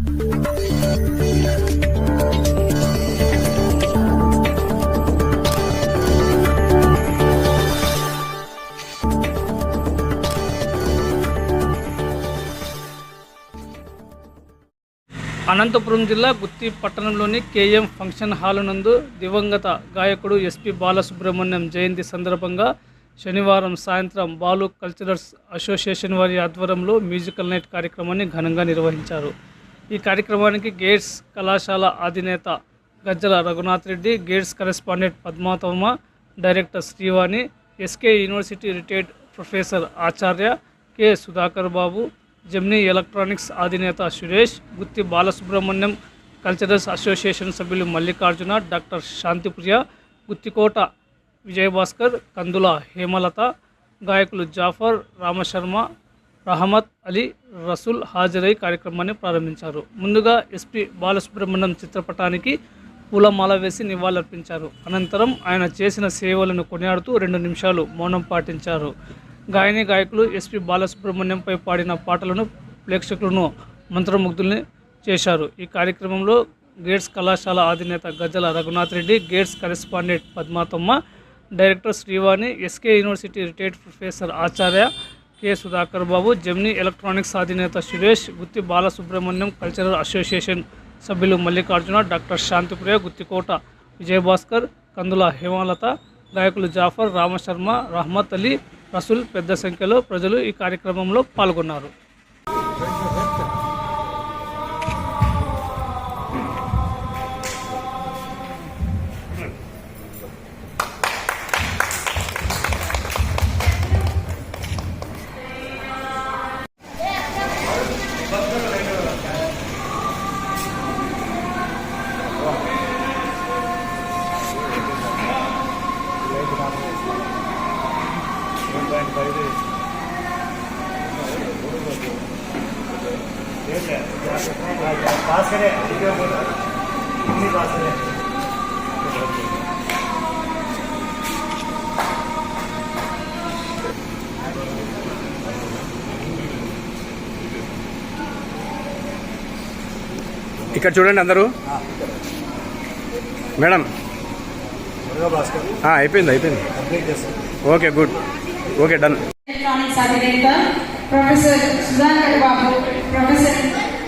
అనంతపురం జిల్లా గుత్తి పట్టణంలోని KM function hall నందు దివంగత గాయకుడు ఎస్పి బాలసుబ్రహ్మణ్యం జయంతి సందర్భంగా శనివారం సాయంత్రం బాలు కల్చరల్స్ అసోసియేషన్ వారి ఆధ్వర్యంలో మ్యూజికల్ నైట్ కార్యక్రమాన్ని ఘనంగా నిర్వహించారు. ఈ కార్యక్రమానికి గేట్స్ కళాశాల అధినేత Gajjala Raghunath Reddy Gates correspondent Padmatamma director Srivani SK university retired professor Acharya K. Sudhakar Babu Gemini electronics అధినేత సురేష్ గుత్తి బాలసుబ్రహ్మణ్యం కల్చరల్స్ అసోసియేషన్ సభ్యులు మల్లికార్జున డాక్టర్ శాంతిప్రియ గుత్తికోట విజయభాస్కర్ కందుల హేమలత గాయకులు జాఫర్ రామశర్మ రహమత్ అలీ రసూల్ హాజరై కార్యక్రమాన్ని ప్రారంభించారు. ముందుగా ఎస్పి బాలసుబ్రహ్మణ్యం చిత్రపటానికి పూలమాల వేసి నివాళులర్పించారు. అనంతరం ఆయన చేసిన సేవలను కొనియాడుతూ రెండు నిమిషాలు మౌనం పాటించారు. గాయని గాయకులు ఎస్పి బాలసుబ్రహ్మణ్యంపై పాడిన పాటలను ప్రేక్షకులను మంత్రముగ్ధుల్ని చేశారు. ఈ కార్యక్రమంలో గేట్స్ కళాశాల అధినేత Gajjala Raghunath Reddy Gates correspondent Padmatamma director Srivani SK university retired professor Acharya K. Sudhakar Babu Gemini electronics అధినేత సురేష్ గుత్తి బాలసుబ్రహ్మణ్యం కల్చరల్ అసోసియేషన్ సభ్యులు మల్లికార్జున డాక్టర్ శాంతిప్రియ గుత్తికోట విజయభాస్కర్ కందుల హేమలత గాయకులు జాఫర్ రామశర్మ రహమత్ అలీ రసూల్ పెద్ద సంఖ్యలో ప్రజలు ఈ కార్యక్రమంలో పాల్గొన్నారు. ఇక్కడ చూడండి అందరూ. మేడం. అయిపోయింది అయిపోయింది. Okay good. Okay done electronics అధినేత professor Sudhakar Babu professor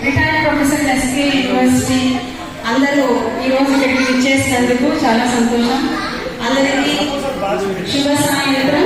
retired professor SK university అందరూ ఈ రోజు ఇక్కడికి విచ్చేసినందుకు చాలా సంతోషం. అందరికీ శుభ సాయంత్రం.